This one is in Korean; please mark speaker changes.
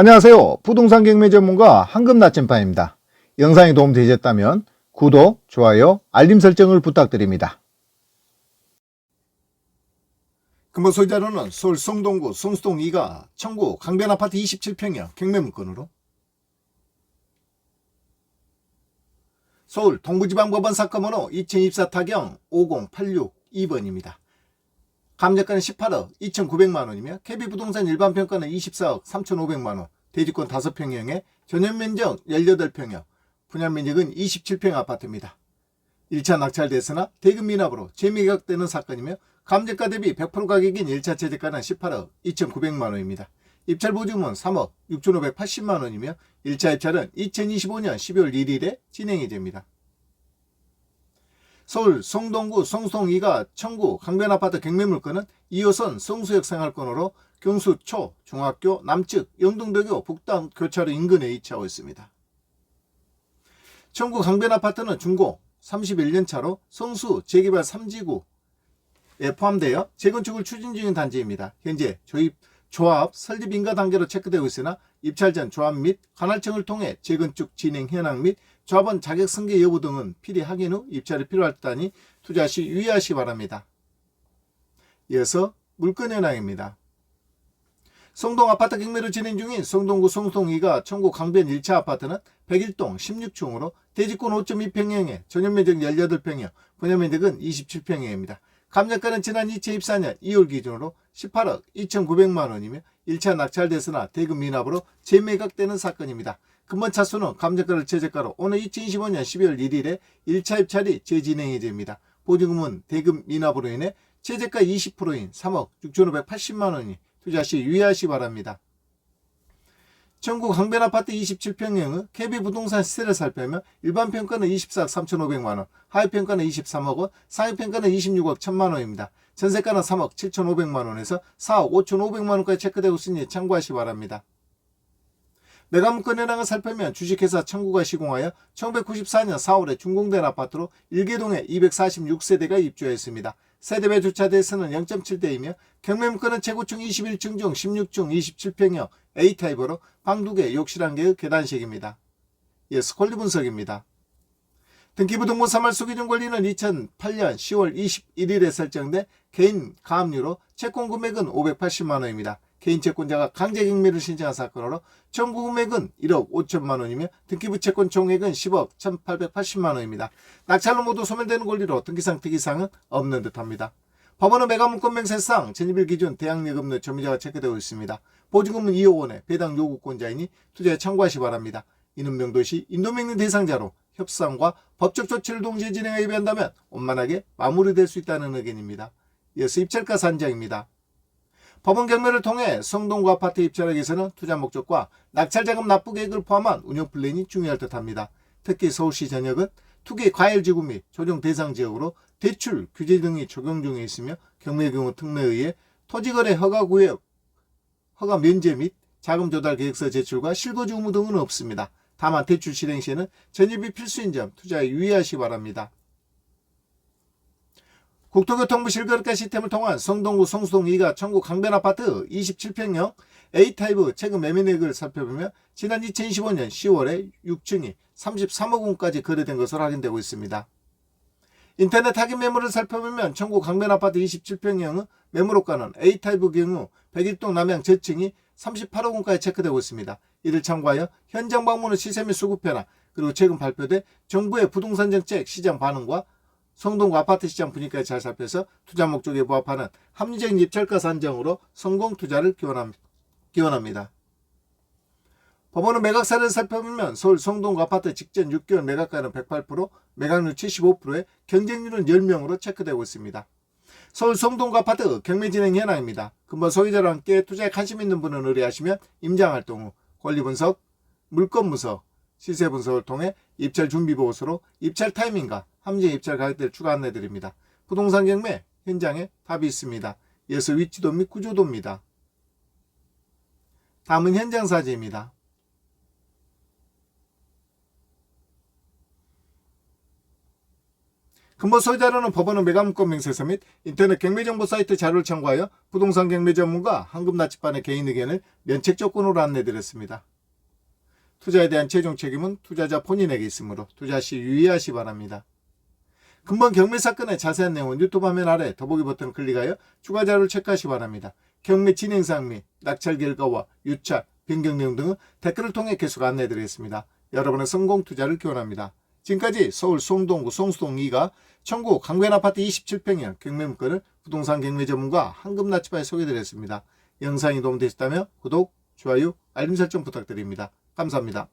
Speaker 1: 안녕하세요. 부동산 경매 전문가 황금 나침반입니다. 영상이 도움되셨다면 구독, 좋아요, 알림 설정을 부탁드립니다. 근본 소유자로는 서울 성동구 성수동 2가 청구 강변 아파트 27평형 경매 문건으로 서울 동부지방법원 사건번호 2024 타경 50862번입니다. 감정가는 18억 2,900만 원이며 KB부동산 일반평가는 24억 3,500만 원, 대지권 5평형에 전용면적 18평형, 분양면적은 27평 아파트입니다. 1차 낙찰됐으나 대금 미납으로 재매각되는 사건이며 감정가 대비 100% 가격인 1차 최저가는 18억 2,900만 원입니다. 입찰 보증은 3억 6,580만 원이며 1차 입찰은 2025년 12월 1일에 진행이 됩니다. 서울 성동구 성수동2가 청구 강변아파트 경매물건은 2호선 성수역 생활권으로 경수 초 중학교 남측 영등대교 북단 교차로 인근에 위치하고 있습니다. 청구 강변아파트는 중고 31년 차로 성수 재개발 3지구에 포함되어 재건축을 추진 중인 단지입니다. 현재 조입 조합 설립 인가 단계로 체크되고 있으나 입찰 전 조합 및 관할청을 통해 재건축 진행 현황 및 조합원 자격 승계 여부 등은 필히 확인 후 입찰이 필요할 듯하니 투자 시 유의하시 기 바랍니다. 이어서 물건 현황입니다. 성동 아파트 경매로 진행 중인 성동구 성동이가 청구 강변 1차 아파트는 101동 16층으로 대지권 5.2평형에 전용면적 18평형, 분양면적은 27평형입니다. 감정가는 지난 2024년 2월 기준으로 18억 2,900만 원이며 1차 낙찰됐으나 대금 미납으로 재매각되는 사건입니다. 근본 차수는 감정가를 최저가로 오늘 2025년 12월 1일에 1차 입찰이 재진행이 됩니다. 보증금은 대금 미납으로 인해 최저가 20%인 3억 6,580만 원이 투자 시 유의하시 기 바랍니다. 전국 강변 아파트 27평형은 KB 부동산 시세를 살펴면 일반 평가는 24억 3,500만 원, 하위 평가는 23억 원, 상위 평가는 26억 1천만 원입니다. 전세가는 3억 7,500만 원에서 4억 5,500만 원까지 체크되고 있으니 참고하시 기 바랍니다. 매각문건 현황을 살펴면 주식회사 청구가 시공하여 1994년 4월에 준공된 아파트로 일개동에 246세대가 입주했습니다. 세대별 주차대에서는 0.7대이며 경매문건은 재고층 21층 중 16층 27평형 A타입으로 방 2개, 욕실 1개의 계단식입니다. 예, 스콜리 분석입니다. 등기부 등본 3월 수기준 권리는 2008년 10월 21일에 설정돼 개인 가압류로 채권 금액은 580만 원입니다. 개인 채권자가 강제 경매를 신청한 사건으로 청구 금액은 1억 5천만 원이며 등기부 채권 총액은 10억 1,880만 원입니다. 낙찰로 모두 소멸되는 권리로 등기상 특이사항은 없는 듯합니다. 법원은 매각문건 명세상 전입일 기준 대항예금의 점유자가 체크되고 있습니다. 보증금은 2억 원의 배당 요구권자이니 투자에 참고하시 기 바랍니다. 이는 명도시 인도명령 대상자로 협상과 법적 조치를 동시에 진행하게 한다면 원만하게 마무리될 수 있다는 의견입니다. 이어서 입찰가 산정입니다. 법원 경매를 통해 성동구 아파트 입찰하기 위해서는 투자 목적과 낙찰자금 납부 계획을 포함한 운영 플랜이 중요할 듯합니다. 특히 서울시 전역은 투기 과열 지구 및 조정 대상 지역으로 대출 규제 등이 적용 중에 있으며 경매 경우 특례에 의해 토지거래 허가 구역 허가 면제 및 자금 조달 계획서 제출과 실거주 의무 등은 없습니다. 다만 대출 실행 시에는 전입이 필수인 점 투자에 유의하시 기 바랍니다. 국토교통부 실거래가 시스템을 통한 성동구 성수동 2가 청구 강변아파트 27평형 A타입 최근 매매액을 살펴보면 지난 2025년 10월에 6층이 33억 원까지 거래된 것으로 확인되고 있습니다. 인터넷 확인 매물을 살펴보면 청구 강변아파트 27평형은 매물호가는 A타입 경우 101동 남양 저층이 38억 원까지 체크되고 있습니다. 이를 참고하여 현장 방문의 시세 및 수급 변화 그리고 최근 발표된 정부의 부동산 정책 시장 반응과 성동구 아파트 시장 분위기까지 잘 살펴서 투자 목적에 부합하는 합리적인 입찰가 산정으로 성공 투자를 기원합니다. 법원은 매각사를 살펴보면 서울 성동구 아파트 직전 6개월 매각가는 108%, 매각률 75%에 경쟁률은 10명으로 체크되고 있습니다. 서울 성동구 아파트 경매 진행 현황입니다. 근본 소유자와 함께 투자에 관심 있는 분은 의뢰하시면 임장활동 후 권리분석, 물건 분석, 시세 분석을 통해 입찰 준비 보고서로 입찰 타이밍과 함정 입찰 가격대를 추가 안내드립니다. 부동산 경매 현장에 답이 있습니다. 이어서 위치도 및 구조도입니다. 다음은 현장 사진입니다. 근본 소유자료는 법원은 매각문건 명세서 및 인터넷 경매정보 사이트 자료를 참고하여 부동산 경매 전문가 황금나치반의 개인 의견을 면책 조건으로 안내드렸습니다. 투자에 대한 최종 책임은 투자자 본인에게 있으므로 투자 시 유의하시 바랍니다. 근본 경매 사건의 자세한 내용은 유튜브 화면 아래 더보기 버튼을 클릭하여 추가 자료를 체크하시 기 바랍니다. 경매 진행 사항 및 낙찰 결과와 유찰, 변경 내용 등은 댓글을 통해 계속 안내드리겠습니다. 여러분의 성공 투자를 기원합니다. 지금까지 서울 송동구 송수동 2가 청구 강변 아파트 27평형 경매 문건을 부동산 경매 전문가 황금나치바에 소개드렸습니다. 영상이 도움되셨다면 구독, 좋아요, 알림 설정 부탁드립니다. 감사합니다.